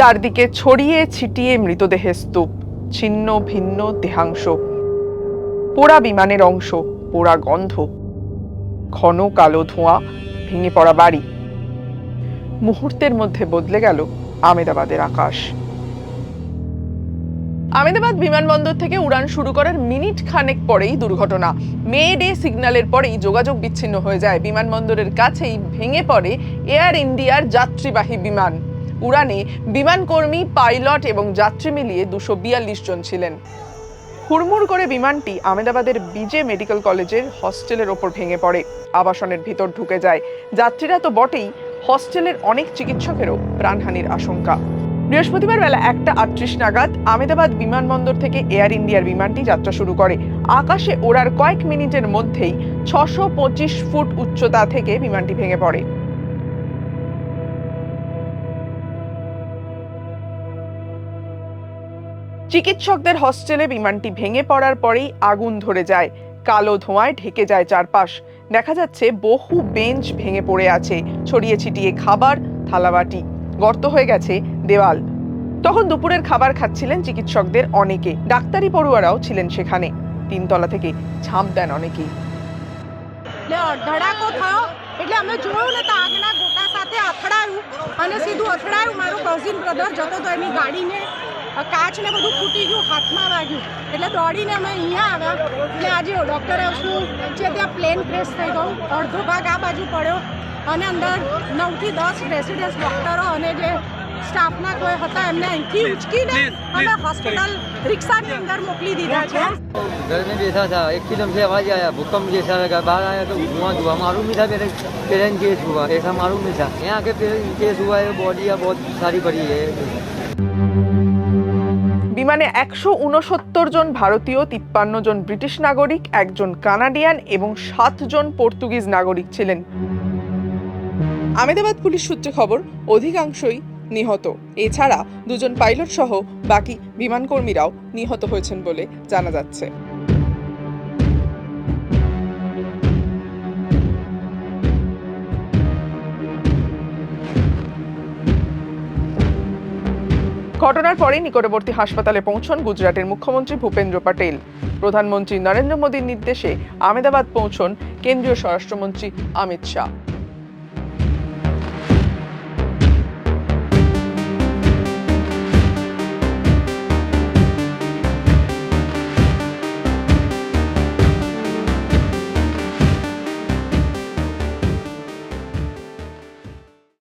চারদিকে ছড়িয়ে ছিটিয়ে মৃতদেহের স্তূপ, ছিন্ন ভিন্ন দেহাংশ। পোড়া বিমানের অংশ, পোড়া গন্ধ। ঘন কালো ধোঁয়া ভেঙে পড়া বাড়ি। মুহূর্তের মধ্যে বদলে গেল আমেদাবাদের আকাশ। আমেদাবাদ বিমানবন্দর থেকে উড়ান শুরু করার মিনিট খানেক পরেই দুর্ঘটনা। মে ডে সিগন্যালের পরেই যোগাযোগ বিচ্ছিন্ন হয়ে যায়। বিমানবন্দরের কাছেই ভেঙে পড়ে এয়ার ইন্ডিয়ার যাত্রীবাহী বিমান। উড়ানে বিমানকর্মী, পাইলট এবং যাত্রী মিলিয়ে দুশো বিয়াল্লিশ জন ছিলেন। হুড়মুড় করে বিমানটি আমেদাবাদের বিজে মেডিকেল কলেজের হস্টেলের ওপর ভেঙে পড়ে। আবাসনের ভিতর ঢুকে যায়। যাত্রীরা তো বটেই, হস্টেলের অনেক চিকিৎসকেরও প্রাণহানির আশঙ্কা। বৃহস্পতিবার বেলা একটা আটত্রিশ নাগাদ আমেদাবাদ বিমানবন্দর থেকে এয়ার ইন্ডিয়ার বিমানটি যাত্রা শুরু করে। আকাশে ওড়ার কয়েক মিনিটের মধ্যেই ছশো ফুট উচ্চতা থেকে বিমানটি ভেঙে পড়ে। চিকিৎসকদের হস্টেলে বিমানটি ভেঙে পড়ার পরেই আগুন ধরে যায় কালো ধোঁয়ায় ঢেকে যায় চারপাশ দেখা যাচ্ছে বহু বেঞ্চ ভেঙে পড়ে আছে ছড়িয়ে ছিটিয়ে খাবার থালাবাটি গর্ত হয়ে গেছে দেওয়াল তখন দুপুরের খাবার খাচ্ছিলেন চিকিৎসকদের অনেকে ডাক্তারি পড়ুয়ারাও ছিলেন সেখানে তিনতলা থেকে ঝাঁপ দেন অনেকেই એટલે ધડાકો થયો એટલે અમે જોયું ને તો આગના ગોટા સાથે અથડાયું અને સીધું અથડાયું મારું કઝિન બ્રધર જતો તો એની ગાડીને અ, કાચ ને બધું ફૂટી ગયું હાથમાં વાગ્યું એટલે દોડીને અમે અહીંયા આવ્યા એટલે આજે ડૉક્ટરે શું છે ત્યાં પ્લેન ક્રેશ થઈ ગયું અડધો ભાગ આ બાજુ પડ્યો અને અંદર નવથી દસ રેસિડેન્સ ડૉક્ટરો અને જે સ્ટાફના કોઈ હતા એમને અહીંથી ઉચકીને અમે હોસ્પિટલ રિક્ષાની અંદર મોકલી દીધા છે घर में बैठा था एकदम से आवाज आया भूकंप जैसा लगा बाहर आया तो धुआं धुआं मालूम नहीं था मेरे पेरेंट केस हुआ ऐसा मालूम नहीं था यहाँ के पेरेंट केस हुआ है बॉडियाँ बहुत सारी पड़ी है বিমানে একশো উনসত্তর জন ভারতীয়, তিপ্পান্ন জন ব্রিটিশ নাগরিক, একজন কানাডিয়ান এবং সাতজন পর্তুগিজ নাগরিক ছিলেন। আমেদাবাদ পুলিশ সূত্রে খবর, অধিকাংশই নিহত। এছাড়া দুজন পাইলট সহ বাকি বিমানকর্মীরাও নিহত হয়েছেন বলে জানা যাচ্ছে। ঘটনার পরে নিকটবর্তী হাসপাতালে পৌঁছন গুজরাটের মুখ্যমন্ত্রী ভূপেন্দ্র পাটেল। প্রধানমন্ত্রী নরেন্দ্র মোদীর নির্দেশে আমেদাবাদ পৌঁছন কেন্দ্রীয় স্বরাষ্ট্রমন্ত্রী অমিত শাহ।